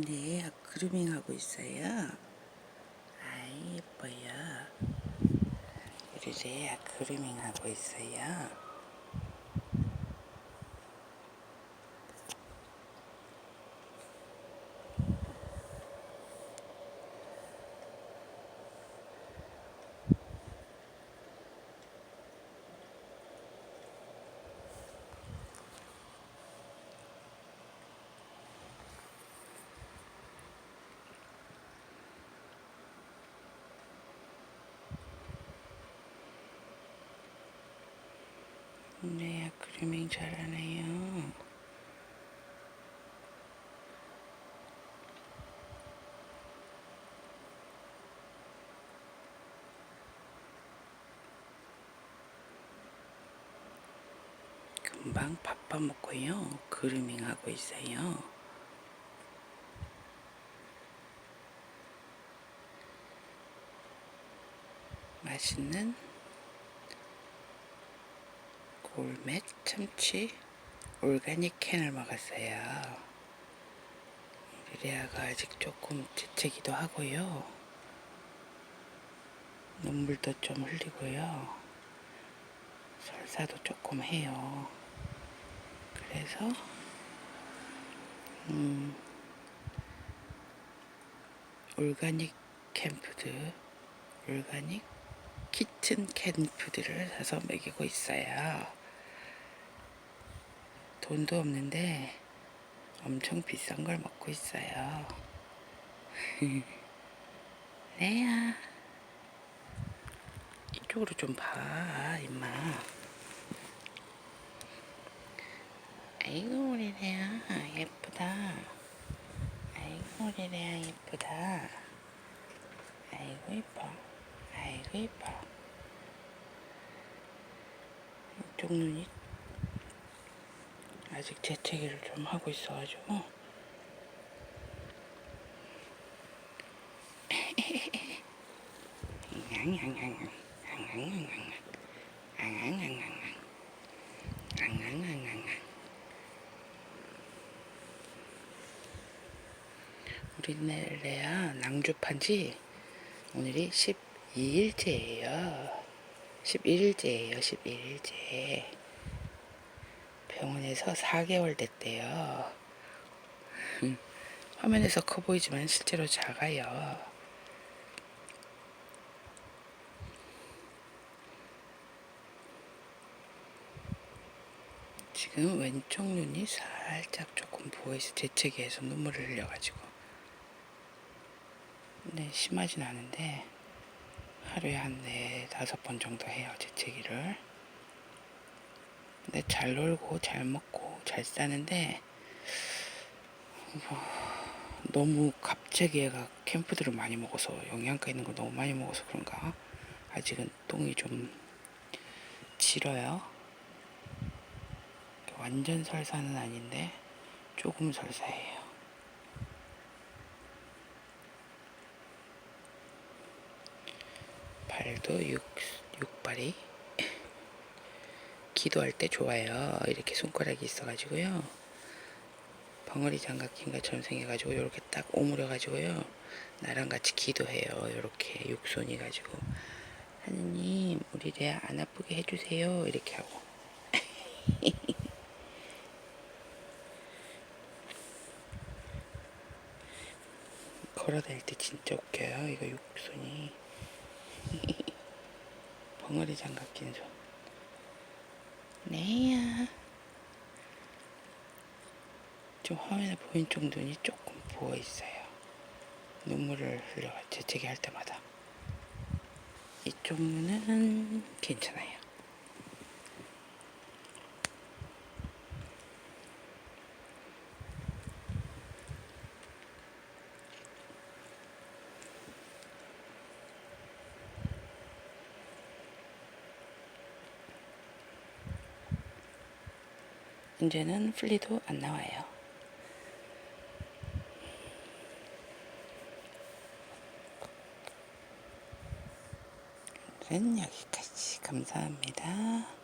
네, 그루밍 하고 있어요. 아이, 예뻐요. 우리 레아 그루밍 하고 있어요. 레아 그루밍 잘하네요. 금방 밥밥 먹고요. 그루밍 하고 있어요. 맛있는 골맥 참치 올가닉 캔을 먹었어요. 우리 레아가 아직 조금 재채기도 하고요. 눈물도 좀 흘리고요. 설사도 조금 해요. 그래서 음, 올가닉 캠푸드, 올가닉 키친 캔푸드를 사서 먹이고 있어요. 돈도 없는데 엄청 비싼 걸 먹고 있어요. 레야 이쪽으로 좀 봐, 임마. 아이고 우리 레야 예쁘다. 아이고 우리 레야 예쁘다. 아이고 이뻐. 아이고 이뻐. 이쪽 눈이 아직 재채기를 좀 하고 있어가지고 우리 레아 낭주판 지 오늘이 12일째예요. 11일째예요. 11일째. 병원에서 4개월 됐대요. 화면에서 커 보이지만 실제로 작아요. 지금 왼쪽 눈이 살짝 조금 부어있어 재채기해서 눈물을 흘려가지고 근데 심하진 않은데 하루에 한 네 다섯 번 정도 해요 재채기를 근데 잘 놀고 잘 먹고 잘 사는데 뭐, 너무 갑자기 얘가 캠프들을 많이 먹어서 영양가 있는 걸 너무 많이 먹어서 그런가? 아직은 똥이 좀 질어요. 완전 설사는 아닌데 조금 설사해요. 발도 육, 육발이 기도할 때 좋아요. 이렇게 손가락이 있어가지고요. 벙어리 장갑 낀 것처럼 생겨가지고 이렇게 딱 오므려가지고요. 나랑 같이 기도해요. 이렇게 육손이 가지고 하느님 우리 레아 안 아프게 해주세요. 이렇게 하고 걸어다닐 때 진짜 웃겨요. 이거 육손이 벙어리 장갑 낀 손. 네야. 좀 화면에 보인 쪽 눈이 조금 부어 있어요. 눈물을 흘려 재채기 할 때마다. 이쪽 눈은 괜찮아요. 이제는 플리도 안 나와요. 여기까지 감사합니다.